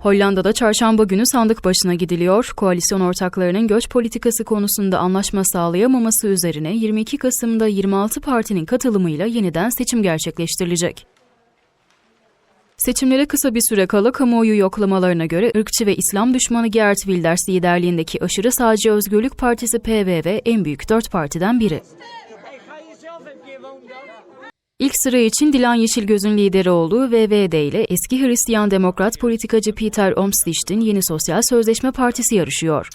Hollanda'da çarşamba günü sandık başına gidiliyor. Koalisyon ortaklarının göç politikası konusunda anlaşma sağlayamaması üzerine 22 Kasım'da 26 partinin katılımıyla yeniden seçim gerçekleştirilecek. Seçimlere kısa bir süre kala kamuoyu yoklamalarına göre ırkçı ve İslam düşmanı Geert Wilders liderliğindeki aşırı sağcı Özgürlük Partisi PVV en büyük dört partiden biri. İlk sıra için Dilan Yeşilgöz'ün lideri olduğu VVD ile eski Hristiyan Demokrat politikacı Peter Omtzigt,'in Yeni Sosyal Sözleşme Partisi yarışıyor.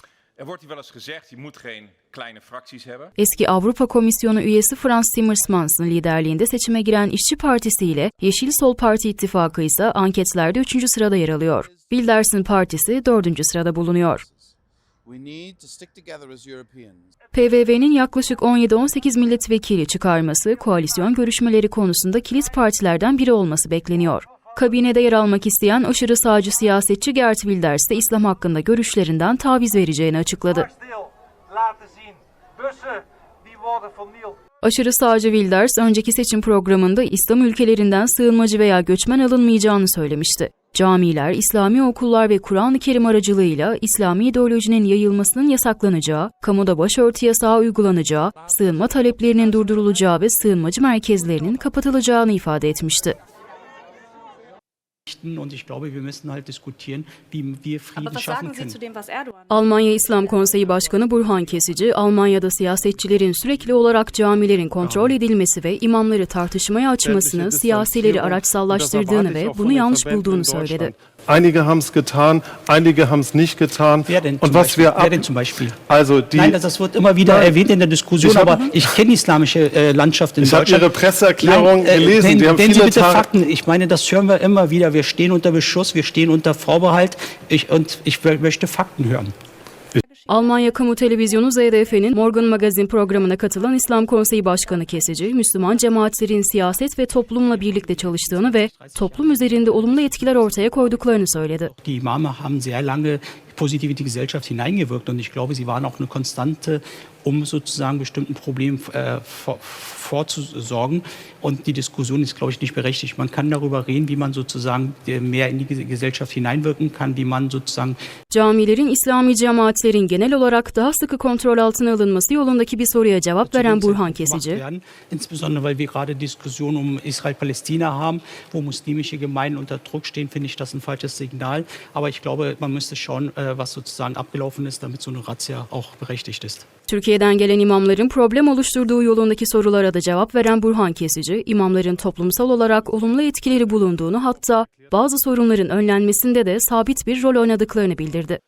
Er. Eski Avrupa Komisyonu üyesi Frans Timmermans'ın liderliğinde seçime giren İşçi Partisi ile Yeşil Sol Parti ittifakı ise anketlerde 3. sırada yer alıyor. Wilders'in partisi 4. sırada bulunuyor. PVV'nin yaklaşık 17-18 milletvekili çıkarması, koalisyon görüşmeleri konusunda kilit partilerden biri olması bekleniyor. Kabinede yer almak isteyen aşırı sağcı siyasetçi Geert Wilders de İslam hakkında görüşlerinden taviz vereceğini açıkladı. Aşırı sağcı Wilders, önceki seçim programında İslam ülkelerinden sığınmacı veya göçmen alınmayacağını söylemişti. Camiler, İslami okullar ve Kur'an-ı Kerim aracılığıyla İslami ideolojinin yayılmasının yasaklanacağı, kamuda başörtü yasağı uygulanacağı, sığınma taleplerinin durdurulacağı ve sığınmacı merkezlerinin kapatılacağını ifade etmişti. Almanya İslam Konseyi Başkanı Burhan Kesici, Almanya'da siyasetçilerin sürekli olarak camilerin kontrol edilmesi ve imamları tartışmaya açmasını siyasileri araçsallaştırdığını ve bunu yanlış bulduğunu söyledi. Einige haben es getan, einige haben es nicht getan. Wer denn zum Und was Beispiel? wir ab Wer denn zum Beispiel? Also die Nein, das, das wird immer wieder Nein. erwähnt in der Diskussion, Ich hab- aber ich kenne die islamische äh, Landschaft in Ich Deutschland. Ihre Presseerklärung Nein, äh, gelesen. Nennen, Die haben Sie viele bitte Tage- Fakten. Ich meine, das hören wir immer wieder. Wir stehen unter Beschuss, wir stehen unter Vorbehalt ich, und ich möchte Fakten hören. Almanya Kamu Televizyonu ZDF'nin Morgan Magazin programına katılan İslam Konseyi Başkanı Kesici, Müslüman cemaatlerin siyaset ve toplumla birlikte çalıştığını ve toplum üzerinde olumlu etkiler ortaya koyduklarını söyledi. Positiv in die Gesellschaft hineingewirkt und ich glaube, sie waren auch eine Konstante, um sozusagen bestimmten Problemen äh, vor, vorzusorgen. Und die Diskussion ist, glaube ich, nicht berechtigt. Man kann darüber reden, wie man sozusagen äh, mehr in die Ges- Gesellschaft hineinwirken kann, wie man sozusagen Camilerin İslami cemaatlerin genel olarak daha sıkı kontrol altına alınması yolundaki bir soruya cevap veren Burhan Kesici. Insbesondere, weil wir gerade Diskussionen um Israel-Palästina haben, wo muslimische Gemeinden unter Druck stehen, finde ich das ein falsches Signal. Aber ich glaube, man müsste schauen, äh, was sozusagen abgelaufen ist, damit so eine Razzia auch berechtigt ist. Türkiye'den gelen imamların problem oluşturduğu yolundaki sorulara da cevap veren Burhan Kesici, imamların toplumsal olarak olumlu etkileri bulunduğunu hatta bazı sorunların önlenmesinde de sabit bir rol oynadıklarını bildirdi.